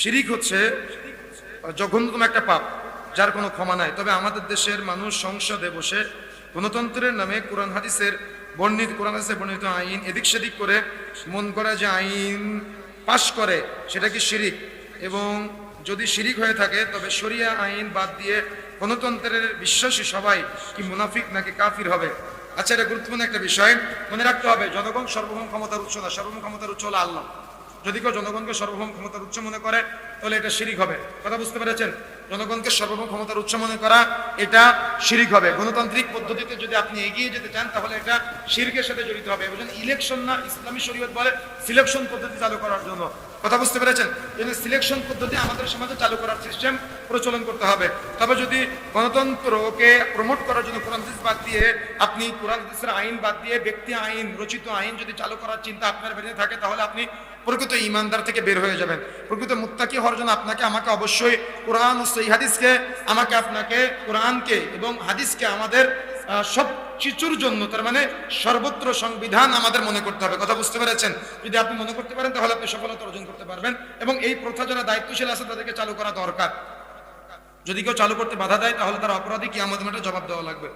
শিরিক হচ্ছে জঘন্যতম একটা পাপ, যার কোনো ক্ষমা নাই। তবে আমাদের দেশের মানুষ সংসদে বসে গণতন্ত্রের নামে কোরআন হাদিসের বর্ণিত, কোরআন হাদিসের বর্ণিত আইন এদিক সেদিক করে মন করা যে আইন পাশ করে, সেটা কি শিরিক? এবং যদি শিরিক হয়ে থাকে, তবে শরিয়া আইন বাদ দিয়ে গণতন্ত্রের বিশ্বাসী সবাই কি মুনাফিক নাকি কাফির হবে? আচ্ছা এটা গুরুত্বপূর্ণ একটা বিষয়। মনে রাখতে হবে, জনগণ সর্বভৌম ক্ষমতার উৎস না, সর্বভৌম ক্ষমতার উৎস হলো আল্লাহ। যদি কেউ জনগণকে সর্বভৌম ক্ষমতার উচ্চ মনে করে, তাহলে এটা শিরিক হবে। কথা বুঝতে পেরেছেন? জনগণকে সর্বভৌম ক্ষমতার উচ্চ মনে করা, এটা শিরিক হবে। গণতান্ত্রিক পদ্ধতিতে যদি আপনি এগিয়ে যেতে চান, তাহলে এটা শিরকের সাথে জড়িত হবে। এবং ইলেকশন না, ইসলামী শরীয়ত বলে সিলেকশন পদ্ধতি চালু করার জন্য। কথা বুঝতে পেরেছেন? এই সিলেকশন পদ্ধতি আমাদের সমাজে চালু করার সিস্টেম প্রচলন করতে হবে। তবে যদি গণতন্ত্রকে প্রমোট করার জন্য কোরআন বাদ দিয়ে আপনি কোরআন আইন বাদ দিয়ে ব্যক্তি আইন, রচিত আইন যদি চালু করার চিন্তা আপনার বেরিয়ে থাকে, তাহলে আপনি প্রকৃত ইমানদার থেকে বের হয়ে যাবেন। প্রকৃত মুত্তাকি হওয়ার জন্য আপনাকে আমাকে অবশ্যই কোরআন ও সেই হাদিসকে, আমাকে আপনাকে কোরআনকে এবং হাদিসকে আমাদের সব কিছুর জন্য, তার মানে সর্বত্র সংবিধান আমাদের মনে করতে হবে। কথা বুঝতে পেরেছেন? যদি আপনি মনে করতে পারেন, তাহলে আপনি সফলতা অর্জন করতে পারবেন। এবং এই প্রথা যারা দায়িত্বশীল আছে, তাদেরকে চালু করা দরকার। যদি কেউ চালু করতে বাধা দেয়, তাহলে তারা অপরাধী কি আমাদের জবাব দেওয়া লাগবে।